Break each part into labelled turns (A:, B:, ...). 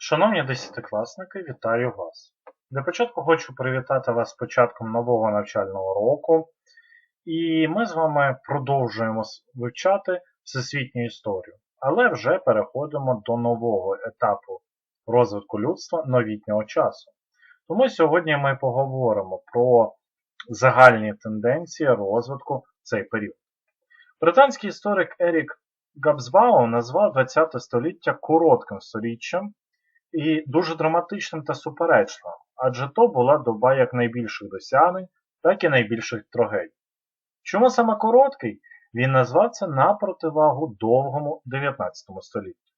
A: Шановні десятикласники, вітаю вас. Для початку хочу привітати вас з початком нового навчального року. І ми з вами продовжуємо вивчати всесвітню історію, але вже переходимо до нового етапу розвитку людства новітнього часу. Тому сьогодні ми поговоримо про загальні тенденції розвитку в цей період. Британський історик Ерік Габсбау назвав ХХ століття коротким століттям і дуже драматичним та суперечливим, адже то була доба як найбільших досягнень, так і найбільших трагедій. Чому саме короткий? Він назвав це на противагу довгому 19 столітті.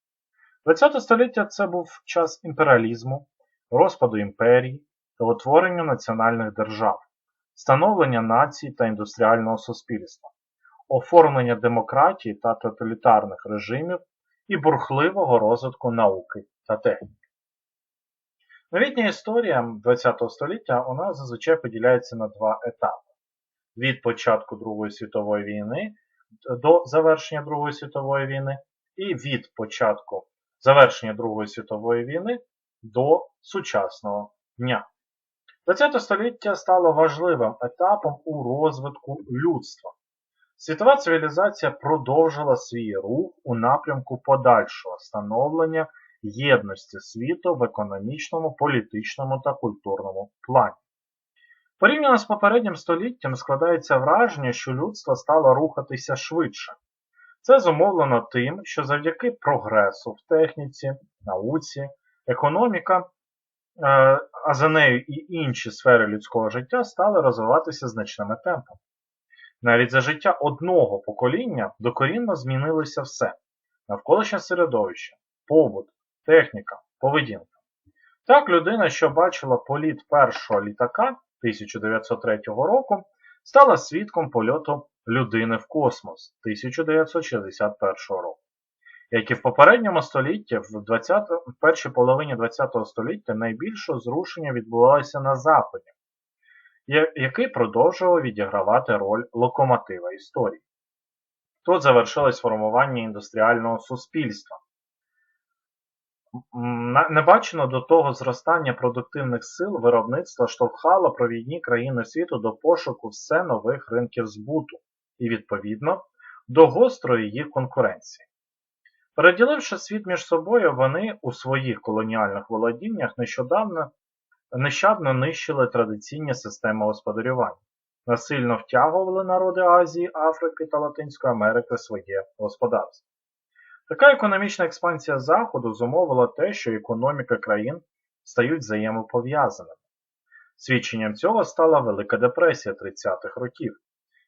A: 20 століття це був час імперіалізму, розпаду імперій та утворення національних держав, становлення націй та індустріального суспільства, оформлення демократії та тоталітарних режимів і бурхливого розвитку науки та техніки. Новітня історія ХХ століття у нас зазвичай поділяється на два етапи: від початку Другої світової війни до завершення Другої світової війни, і від початку завершення Другої світової війни до сучасного дня. ХХ століття стало важливим етапом у розвитку людства. Світова цивілізація продовжила свій рух у напрямку подальшого становлення єдності світу в економічному, політичному та культурному плані. Порівняно з попереднім століттям складається враження, що людство стало рухатися швидше. Це зумовлено тим, що завдяки прогресу в техніці, науці, економіка, е, а за нею і інші сфери людського життя стали розвиватися значними темпами. Навіть за життя одного покоління докорінно змінилося все навколишнє середовище, побут, техніка, поведінка. Так, людина, що бачила політ першого літака 1903 року, стала свідком польоту людини в космос 1961 року. Як і в попередньому столітті, в, 20, в першій половині ХХ століття найбільше зрушення відбувалося на Заході, який продовжував відігравати роль локомотива історії. Тут завершилось формування індустріального суспільства. М, на- Не бачено до того зростання продуктивних сил виробництва штовхало провідні країни світу до пошуку все нових ринків збуту і, відповідно, до гострої їх конкуренції. Переділивши світ між собою, вони у своїх колоніальних володіннях нещодавно нещадно нищили традиційні системи господарювання, насильно втягували народи Азії, Африки та Латинської Америки своє господарство. Така економічна експансія Заходу зумовила те, що економіки країн стають взаємопов'язаними. Свідченням цього стала Велика депресія 30-х років,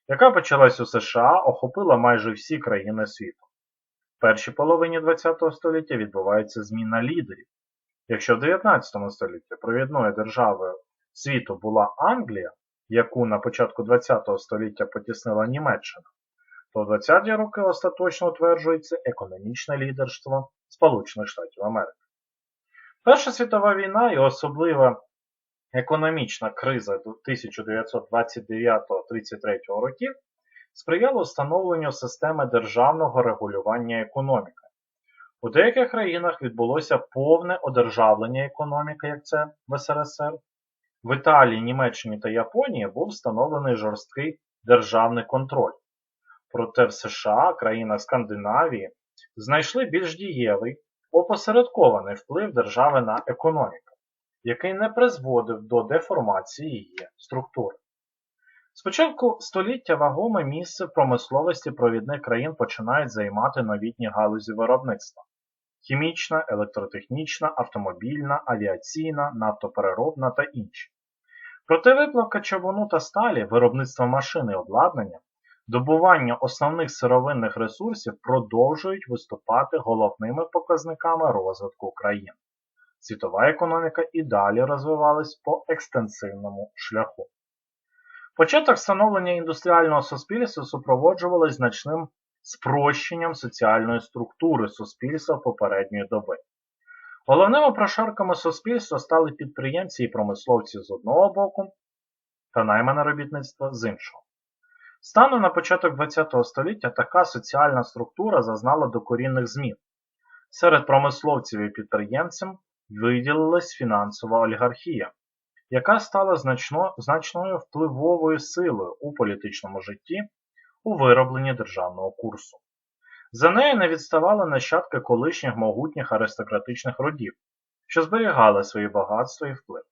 A: яка почалась у США, охопила майже всі країни світу. В першій половині ХХ століття відбувається зміна лідерів. Якщо в 19 столітті провідною державою світу була Англія, яку на початку ХХ століття потіснила Німеччина, то в 20-ті роки остаточно утверджується економічне лідерство Сполучених Штатів Америки. Перша світова війна і особлива економічна криза 1929-33 років сприяла встановленню системи державного регулювання економіки. У деяких країнах відбулося повне одержавлення економіки, як це в СРСР. В Італії, Німеччині та Японії був встановлений жорсткий державний контроль. Проте в США, країнах Скандинавії, знайшли більш дієвий, опосередкований вплив держави на економіку, який не призводив до деформації її структури. Спочатку століття вагоме місце промисловості провідних країн починають займати новітні галузі виробництва хімічна, електротехнічна, автомобільна, авіаційна, нафтопереробна та інші. Проте виплавка човуну та сталі, виробництво машин і обладнання, добування основних сировинних ресурсів продовжують виступати головними показниками розвитку країн. Світова економіка і далі розвивалась по екстенсивному шляху. Початок становлення індустріального суспільства супроводжувалось значним спрощенням соціальної структури суспільства попередньої доби. Головними прошарками суспільства стали підприємці і промисловці з одного боку та наймане робітництво з іншого. Станом на початок ХХ століття така соціальна структура зазнала докорінних змін. Серед промисловців і підприємців виділилась фінансова олігархія, яка стала значно, значною впливовою силою у політичному житті у виробленні державного курсу. За нею не відставали нащадки колишніх могутніх аристократичних родів, що зберігали свої багатства і вплив.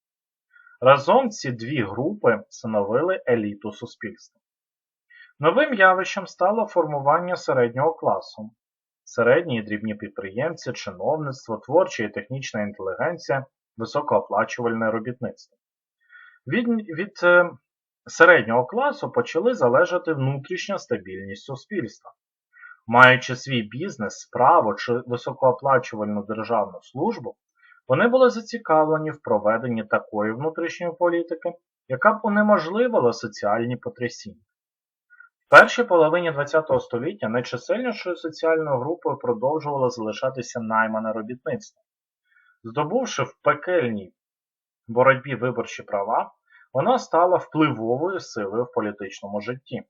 A: Разом ці дві групи становили еліту суспільства. Новим явищем стало формування середнього класу. Середні і дрібні підприємці, чиновництво, творча і технічна інтелігенція, високооплачувальне робітництво. Від, від е, середнього класу почали залежати внутрішня стабільність суспільства. Маючи свій бізнес, справу чи високооплачувальну державну службу, вони були зацікавлені в проведенні такої внутрішньої політики, яка б унеможливила соціальні потрясіння. Першій половині ХХ століття найчисельнішою соціальною групою продовжувало залишатися наймане робітництво. Здобувши в пекельній боротьбі виборчі права, вона стала впливовою силою в політичному житті.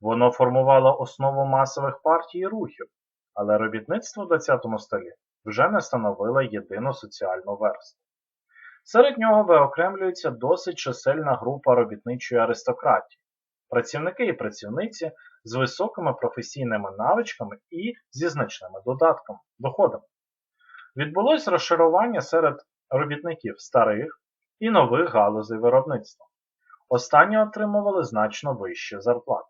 A: Воно формувало основу масових партій і рухів, але робітництво в ХХ столітті вже не становило єдину соціальну версту. Серед нього виокремлюється досить чисельна група робітничої аристократії, працівники і працівниці з високими професійними навичками і зі значними додатками, доходами. Відбулось розшарування серед робітників старих і нових галузей виробництва. Останні отримували значно вищі зарплати.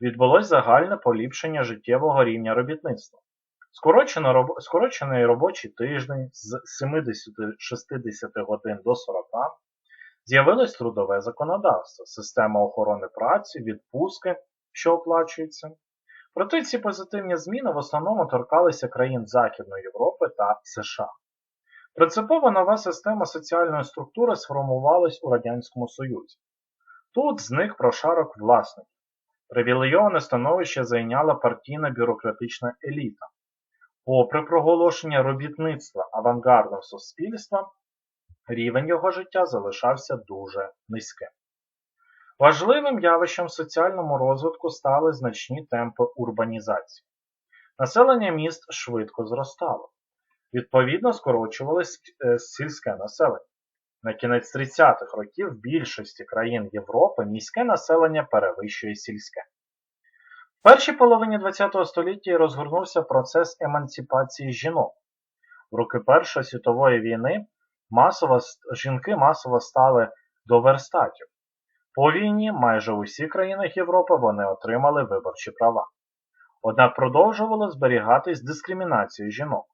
A: Відбулось загальне поліпшення життєвого рівня робітництва. Скорочений робочий тиждень з 70-60 годин до 40 з'явилось трудове законодавство, система охорони праці, відпустки, що оплачуються. Проте ці позитивні зміни в основному торкалися країн Західної Європи та США. Принципова нова система соціальної структури сформувалась у Радянському Союзі. Тут зник прошарок власників. Привілейоване становище зайняла партійна бюрократична еліта. Попри проголошення робітництва авангардом суспільства, рівень його життя залишався дуже низьким. Важливим явищем в соціальному розвитку стали значні темпи урбанізації. Населення міст швидко зростало. Відповідно, скорочувалось сільське населення. На кінець 30-х років в більшості країн Європи міське населення перевищує сільське. В першій половині ХХ століття розгорнувся процес емансипації жінок. В роки Першої світової війни масово, жінки масово стали до верстатів. По війні майже у всіх країнах Європи вони отримали виборчі права. Однак продовжувало зберігатись дискримінацію жінок.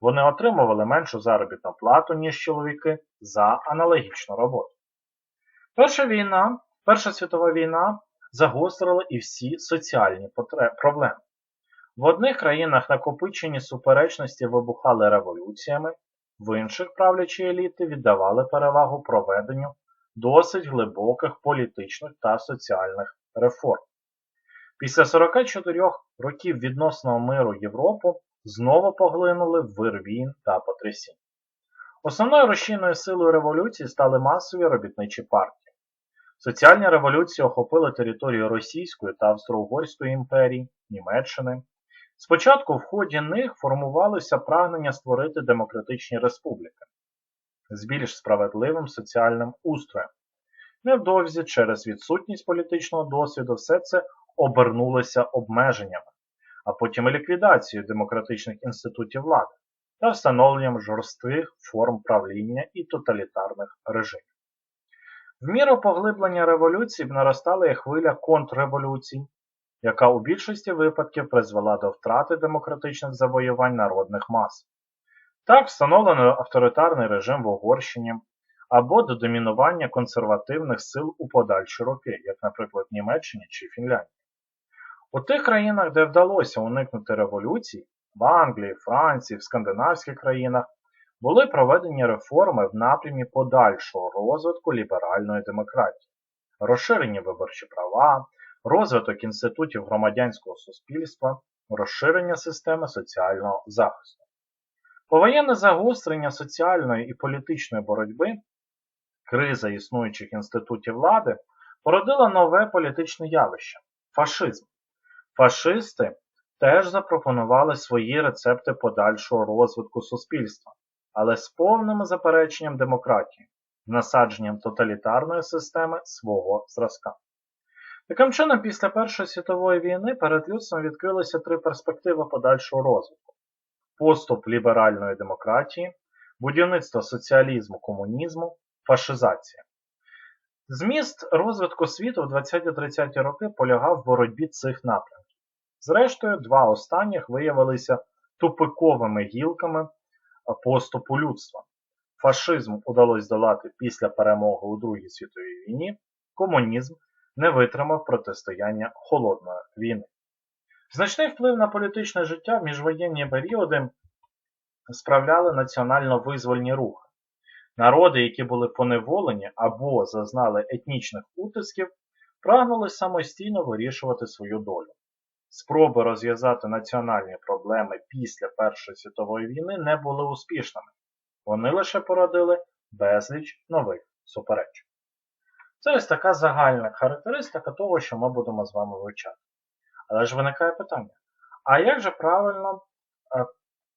A: Вони отримували меншу заробітну плату, ніж чоловіки, за аналогічну роботу. Перша війна, Перша світова війна загострила і всі соціальні проблеми. В одних країнах накопичені суперечності вибухали революціями, в інших правлячі еліти віддавали перевагу проведенню досить глибоких політичних та соціальних реформ. Після 44 років відносного миру Європу знову поглинули вир та потрясінь. Основною розчинною силою революції стали масові робітничі партії. Соціальні революції охопили територію Російської та Австро-Угорської імперії, Німеччини. Спочатку в ході них формувалося прагнення створити демократичні республіки з більш справедливим соціальним устроєм. Невдовзі через відсутність політичного досвіду все це обернулося обмеженнями а потім і ліквідацією демократичних інститутів влади та встановленням жорстких форм правління і тоталітарних режимів. В міру поглиблення революції наростала і хвиля контрреволюцій, яка у більшості випадків призвела до втрати демократичних завоювань народних мас. Так встановлено авторитарний режим в Угорщині або до домінування консервативних сил у подальші роки, як, наприклад, в Німеччині чи Фінляндії. У тих країнах, де вдалося уникнути революцій, в Англії, Франції, в скандинавських країнах, були проведені реформи в напрямі подальшого розвитку ліберальної демократії, розширені виборчі права, розвиток інститутів громадянського суспільства, розширення системи соціального захисту. Повоєнне загострення соціальної і політичної боротьби, криза існуючих інститутів влади породила нове політичне явище фашизм. Фашисти теж запропонували свої рецепти подальшого розвитку суспільства, але з повним запереченням демократії, насадженням тоталітарної системи свого зразка. Таким чином, після Першої світової війни перед людством відкрилися три перспективи подальшого розвитку: поступ ліберальної демократії, будівництво соціалізму, комунізму, фашизація. Зміст розвитку світу в 20-30 роки полягав в боротьбі цих напрямків. Зрештою, два останніх виявилися тупиковими гілками поступу людства. Фашизм удалось долати після перемоги у Другій світовій війні, комунізм не витримав протистояння холодної війни. Значний вплив на політичне життя в міжвоєнні періоди справляли національно-визвольні рухи. Народи, які були поневолені або зазнали етнічних утисків, прагнули самостійно вирішувати свою долю. Спроби розв'язати національні проблеми після Першої світової війни не були успішними. Вони лише породили безліч нових суперечок. Це ось така загальна характеристика того, що ми будемо з вами вивчати. Але ж виникає питання: а як же правильно е,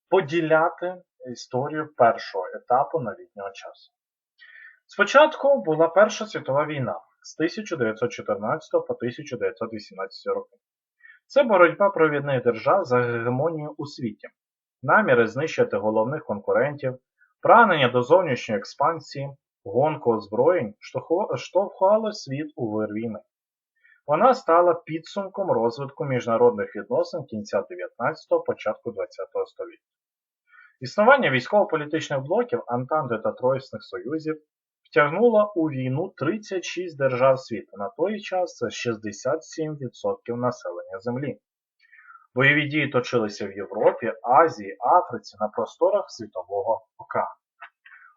A: поділяти історію першого етапу новітнього часу? Спочатку була Перша світова війна з 1914 по 1918 роки. Це боротьба провідних держав за гегемонію у світі, наміри знищити головних конкурентів, прагнення до зовнішньої експансії, гонку озброєнь штовхала світ у вир війни. Вона стала підсумком розвитку міжнародних відносин кінця 19-го, початку 20-го століття. Існування військово-політичних блоків Антанти та Троїсних Союзів втягнуло у війну 36 держав світу. На той час це 67% населення Землі. Бойові дії точилися в Європі, Азії, Африці на просторах Світового океану.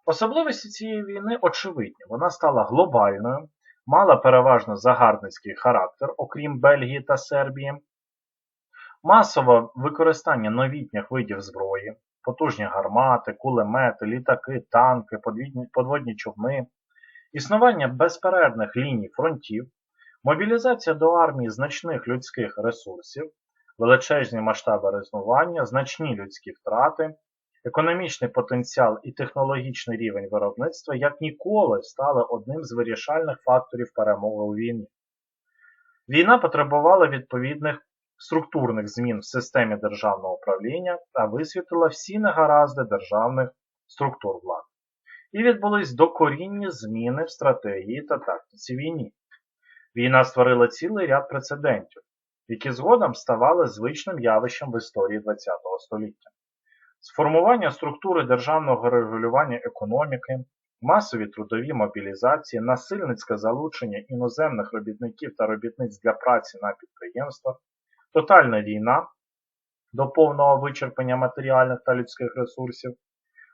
A: Особливості цієї війни очевидні. Вона стала глобальною, мала переважно загарбницький характер, окрім Бельгії та Сербії, масове використання новітніх видів зброї, потужні гармати, кулемети, літаки, танки, подводні човни, існування безперервних ліній фронтів, мобілізація до армії значних людських ресурсів, величезні масштаби резнування, значні людські втрати, економічний потенціал і технологічний рівень виробництва як ніколи стали одним з вирішальних факторів перемоги у війні. Війна потребувала відповідних структурних змін в системі державного управління та висвітлила всі негаразди державних структур влади. І відбулись докорінні зміни в стратегії та тактиці війни. Війна створила цілий ряд прецедентів, які згодом ставали звичним явищем в історії ХХ століття. Сформування структури державного регулювання економіки, масові трудові мобілізації, насильницьке залучення іноземних робітників та робітниць для праці на підприємствах, тотальна війна до повного вичерпання матеріальних та людських ресурсів,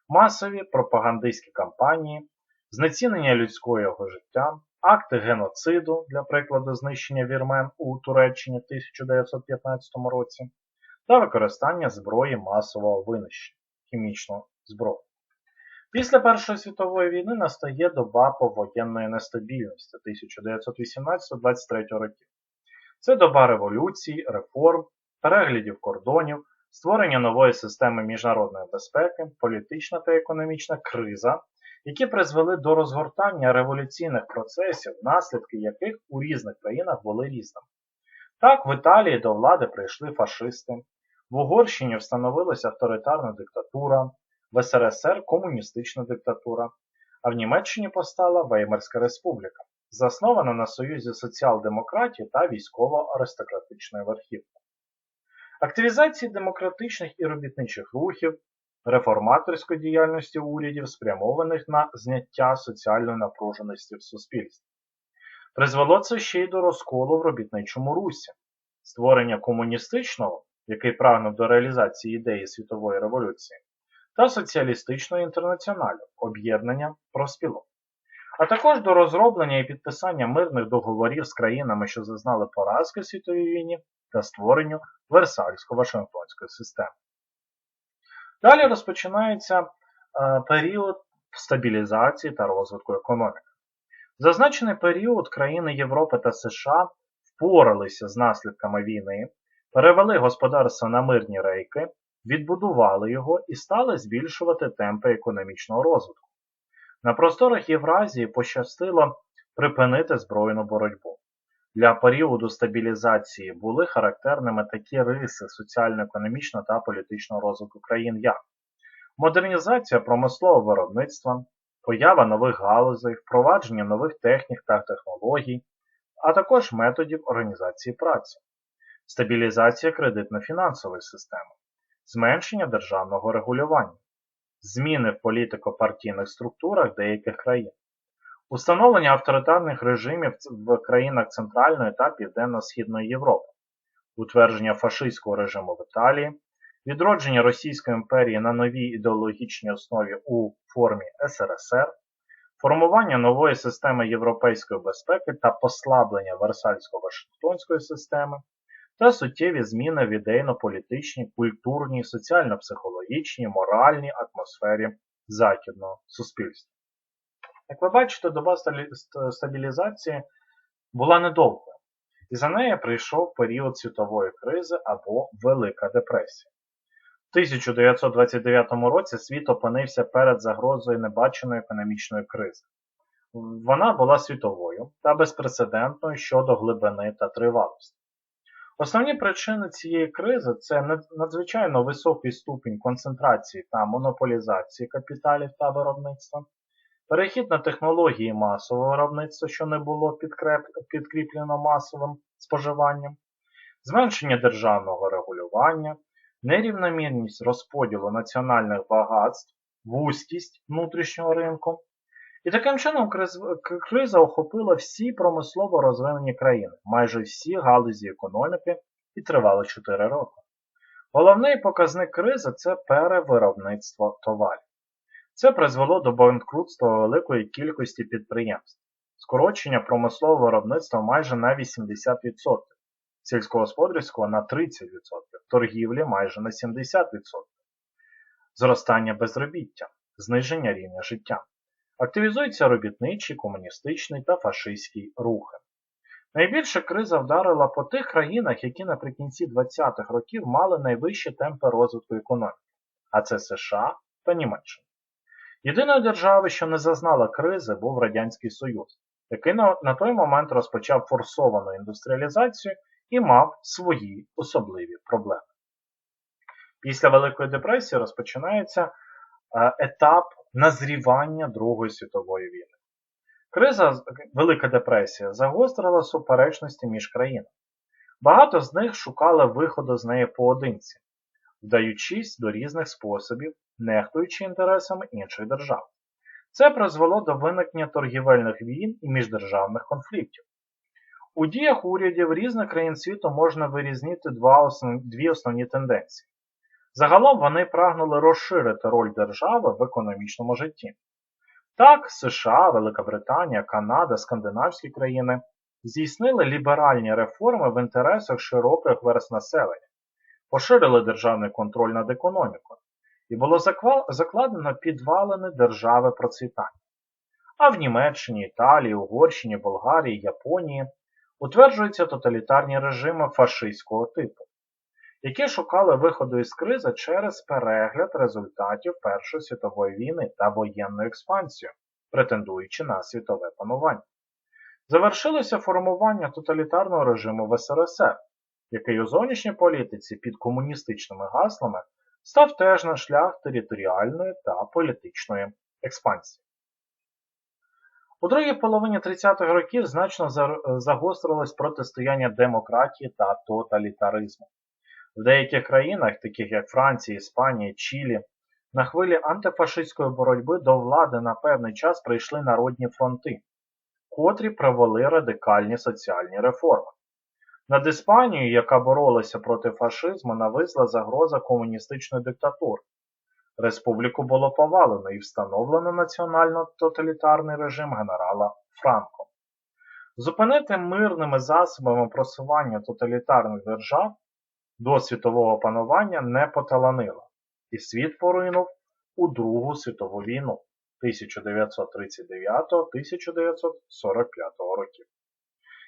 A: масові пропагандистські кампанії, знецінення людського життя, акти геноциду, для прикладу, знищення вірмен у Туреччині в 1915 році та використання зброї масового винищення хімічну зброю. Після Першої світової війни настає доба повоєнної нестабільності 1918-23 років. Це доба революцій, реформ, переглядів кордонів, створення нової системи міжнародної безпеки, політична та економічна криза, які призвели до розгортання революційних процесів, наслідки яких у різних країнах були різними. Так, в Італії до влади прийшли фашисти, в Угорщині встановилася авторитарна диктатура, в СРСР комуністична диктатура, а в Німеччині постала Веймарська республіка, заснована на союзі соціал-демократії та військово-аристократичної верхівки. Активізації демократичних і робітничих рухів, реформаторської діяльності урядів, спрямованих на зняття соціальної напруженості в суспільстві. Призвело це ще й до розколу в робітничому русі, створення комуністичного який прагнув до реалізації ідеї світової революції, та соціалістичного інтернаціоналю об'єднання профспілок, а також до розроблення і підписання мирних договорів з країнами, що зазнали поразки в світовій війні, та створенню Версальсько-Вашингтонської системи. Далі розпочинається е, період стабілізації та розвитку економіки. Зазначений період країни Європи та США впоралися з наслідками війни, перевели господарство на мирні рейки, відбудували його і стали збільшувати темпи економічного розвитку. На просторах Євразії пощастило припинити збройну боротьбу. Для періоду стабілізації були характерними такі риси соціально-економічного та політичного розвитку країн, як модернізація промислового виробництва, поява нових галузей, впровадження нових технік та технологій, а також методів організації праці, стабілізація кредитно-фінансової системи, зменшення державного регулювання, зміни в політико-партійних структурах деяких країн, установлення авторитарних режимів в країнах Центральної та Південно-Східної Європи, утвердження фашистського режиму в Італії, відродження Російської імперії на новій ідеологічній основі у формі СРСР, формування нової системи європейської безпеки та послаблення Версальсько-Вашингтонської системи та суттєві зміни в ідейно-політичній, культурній, соціально-психологічній, моральній атмосфері західного суспільства. Як ви бачите, доба стабілізації була недовгою, і за нею прийшов період світової кризи або Велика депресія. В 1929 році світ опинився перед загрозою небаченої економічної кризи. Вона була світовою та безпрецедентною щодо глибини та тривалості. Основні причини цієї кризи це надзвичайно високий ступінь концентрації та монополізації капіталів та виробництва, перехід на технології масового виробництва, що не було підкріплено масовим споживанням, зменшення державного регулювання, нерівномірність розподілу національних багатств, вузькість внутрішнього ринку. І таким чином криза охопила всі промислово розвинені країни, майже всі галузі економіки і тривала 4 роки. Головний показник кризи це перевиробництво товарів. Це призвело до банкрутства великої кількості підприємств, скорочення промислового виробництва майже на 80%, сільськогосподарського на 30%, торгівлі майже на 70%, зростання безробіття, зниження рівня життя. Активізуються робітничі, комуністичний та фашистський рухи. Найбільше криза вдарила по тих країнах, які наприкінці 20-х років мали найвищі темпи розвитку економіки, а це США та Німеччина. Єдиною державою, що не зазнала кризи, був Радянський Союз, який на той момент розпочав форсовану індустріалізацію і мав свої особливі проблеми. Після Великої депресії розпочинається е, етап назрівання Другої світової війни. Криза Велика депресія загострила суперечності між країнами. Багато з них шукали виходу з неї поодинці, вдаючись до різних способів, нехтуючи інтересами інших держав. Це призвело до виникнення торгівельних війн і міждержавних конфліктів. У діях урядів різних країн світу можна вирізнити дві основні тенденції. Загалом вони прагнули розширити роль держави в економічному житті. Так, США, Велика Британія, Канада, скандинавські країни здійснили ліберальні реформи в інтересах широких верст населення, поширили державний контроль над економікою, і було закладено підвалини держави процвітання. А в Німеччині, Італії, Угорщині, Болгарії, Японії утверджуються тоталітарні режими фашистського типу, які шукали виходу із кризи через перегляд результатів Першої світової війни та воєнну експансію, претендуючи на світове панування. Завершилося формування тоталітарного режиму в СРСР, який у зовнішній політиці під комуністичними гаслами став теж на шлях територіальної та політичної експансії. У другій половині 30-х років значно загострилось протистояння демократії та тоталітаризму. В деяких країнах, таких як Франція, Іспанія, Чилі, на хвилі антифашистської боротьби до влади на певний час прийшли народні фронти, котрі провели радикальні соціальні реформи. Над Іспанією, яка боролася проти фашизму, нависла загроза комуністичної диктатури. Республіку було повалено і встановлено національно-тоталітарний режим генерала Франко. Зупинити мирними засобами просування тоталітарних держав до світового панування не поталанило, і світ поринув у Другу світову війну 1939-1945 років.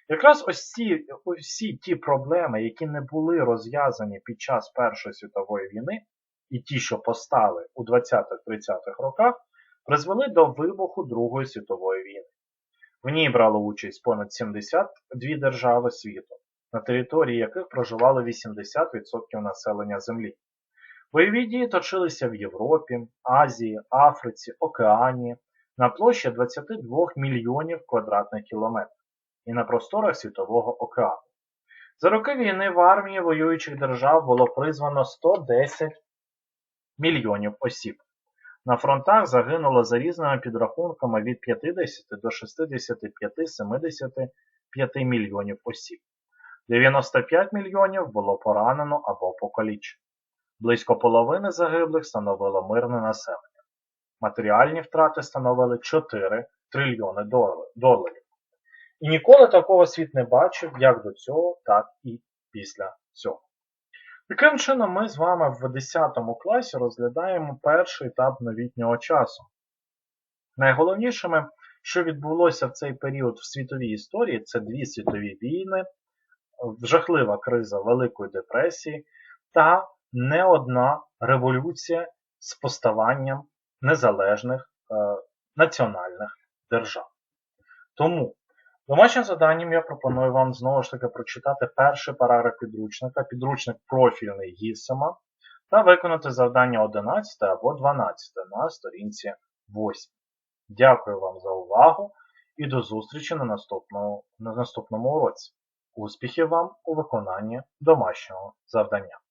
A: Якраз ці, ось ті проблеми, які не були розв'язані під час Першої світової війни, і ті, що постали у 20-30-х роках, призвели до вибуху Другої світової війни. В ній брало участь понад 72 держави світу, на території яких проживало 80% населення Землі. Бойові дії точилися в Європі, Азії, Африці, Океані на площі 22 мільйонів квадратних кілометрів і на просторах Світового океану. За роки війни в армії воюючих держав було призвано 110 мільйонів осіб. На фронтах загинуло за різними підрахунками від 50 до 65-75 мільйонів осіб. 95 мільйонів було поранено або покалічено. Близько половини загиблих становило мирне населення. Матеріальні втрати становили 4 трильйони доларів. І ніколи такого світ не бачив як до цього, так і після цього. Таким чином, ми з вами в 10 класі розглядаємо перший етап новітнього часу. Найголовнішими, що відбулося в цей період в світовій історії, це дві світові війни, жахлива криза Великої депресії та не одна революція з поставанням незалежних е, національних держав. Тому домашнім заданням я пропоную вам знову ж таки прочитати перший параграф підручника, підручник профільний Гісема, та виконати завдання 11 або 12 на сторінці 8. Дякую вам за увагу і до зустрічі на наступному, на наступному уроці. Успіхів вам у виконанні домашнього завдання!